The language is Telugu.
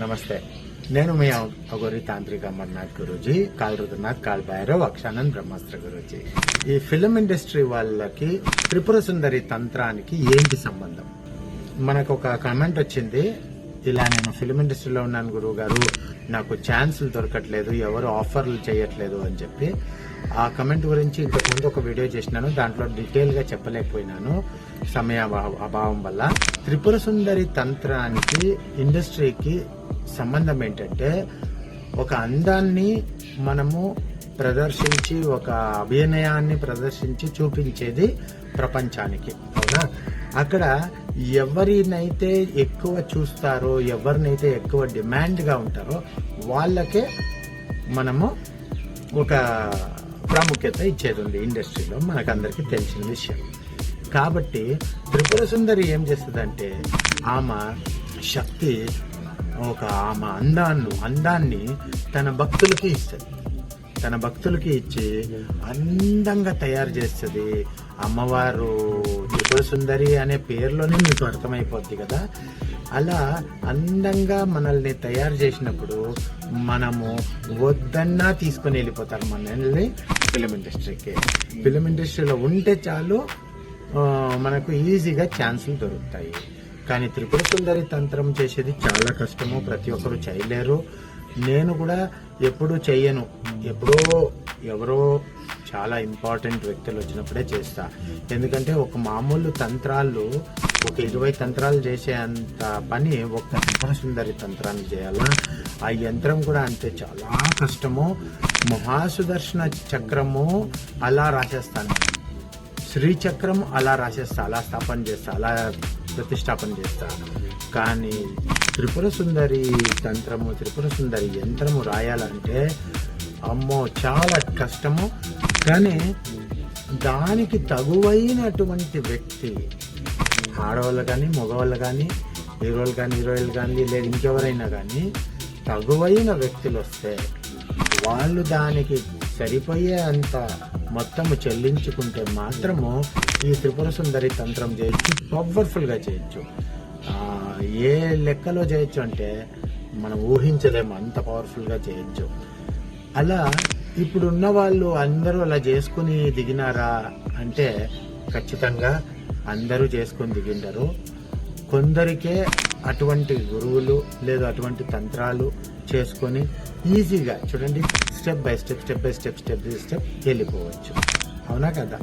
నమస్తే. నేను మీ అగోరి తాంత్రిక అమర్నాథ్ గురూజీ కాల్ రుద్రనాథ్ కాల్ భైరవ్ అక్షానంద్ బ్రహ్మాస్త్ర గురూజీ. ఈ ఫిలిం ఇండస్ట్రీ వాళ్ళకి త్రిపుర సుందరి తంత్రానికి ఏంటి సంబంధం? మనకు ఒక కమెంట్ వచ్చింది ఇలా నేను ఫిలిం ఇండస్ట్రీలో ఉన్నాను గురువు గారు నాకు ఛాన్సులు దొరకట్లేదు ఎవరు ఆఫర్లు చేయట్లేదు అని చెప్పి ఆ కమెంట్ గురించి ఇంతకుముందు ఒక వీడియో చేసినాను దాంట్లో డీటెయిల్గా చెప్పలేకపోయినాను సమయ అభావం వల్ల. త్రిపుర సుందరి తంత్రానికి ఇండస్ట్రీకి సంబంధం ఏంటంటే ఒక అందాన్ని మనము ప్రదర్శించి ఒక అభినయాన్ని ప్రదర్శించి చూపించేది ప్రపంచానికి అవునా? అక్కడ ఎవరినైతే ఎక్కువ చూస్తారో ఎవరినైతే ఎక్కువ డిమాండ్గా ఉంటారో వాళ్ళకే మనము ఒక ప్రాముఖ్యత ఇచ్చేది ఉంది ఇండస్ట్రీలో మనకందరికీ తెలిసిన విషయం. కాబట్టి త్రిపుర సుందరి ఏం చేస్తుందంటే ఆమె శక్తి ఒక ఆమె అందాన్ని అందాన్ని తన భక్తులకి ఇస్తుంది తన భక్తులకి ఇచ్చి అందంగా తయారు చేస్తుంది అమ్మవారు త్రిపుర సుందరి అనే పేరులోనే మీకు అర్థమైపోద్ది కదా? అలా అందంగా మనల్ని తయారు చేసినప్పుడు మనము వద్దన్నా తీసుకొని వెళ్ళిపోతారు మనల్ని ఫిలిం ఇండస్ట్రీకి. ఫిలిం ఇండస్ట్రీలో ఉంటే చాలు మనకు ఈజీగా ఛాన్సులు దొరుకుతాయి. కానీ త్రిపుర సుందరి తంత్రం చేసేది చాలా కష్టము. ప్రతి ఒక్కరు చేయలేరు. నేను కూడా ఎప్పుడూ చెయ్యను. ఎప్పుడో ఎవరో చాలా ఇంపార్టెంట్ వ్యక్తులు వచ్చినప్పుడే చేస్తా. ఎందుకంటే ఒక మామూలు తంత్రాలు ఒక ఇరవై తంత్రాలు చేసేంత పని ఒక త్రిపుర సుందరి తంత్రాన్ని చేయాలా? ఆ యంత్రం కూడా అంతే. చాలా కష్టము. మహాసుదర్శన చక్రము అలా రాసేస్తాను. శ్రీచక్రం అలా రాసేస్తా అలా స్థాపన చేస్తా అలా ప్రతిష్టాపన చేస్తారు కానీ త్రిపుర సుందరి తంత్రము త్రిపుర సుందరి యంత్రము రాయాలంటే అమ్మో చాలా కష్టము. కానీ దానికి తగువైనటువంటి వ్యక్తి ఆడవాళ్ళు కానీ మగవాళ్ళు కానీ హీరోలు కానీ హీరోయిన్లు కానీ లేదు ఇంకెవరైనా కానీ తగువైన వ్యక్తులు వస్తే వాళ్ళు దానికి సరిపోయే అంత మొత్తము చెల్లించుకుంటే మాత్రము ఈ త్రిపుర సుందరి తంత్రం చేయొచ్చు పవర్ఫుల్గా చేయొచ్చు. ఏ లెక్కలో చేయొచ్చు అంటే మనం ఊహించలేము అంత పవర్ఫుల్గా చేయొచ్చు. అలా ఇప్పుడు ఉన్న వాళ్ళు అందరూ అలా చేసుకుని దిగినారా అంటే ఖచ్చితంగా అందరూ చేసుకొని దిగిండరు. కొందరికే అటువంటి గురువులు లేదా అటువంటి తంత్రాలు చేసుకొని ఈజీగా చూడండి step by step step by step step by step వెళ్ళిపోవచ్చు. అవునా కదా?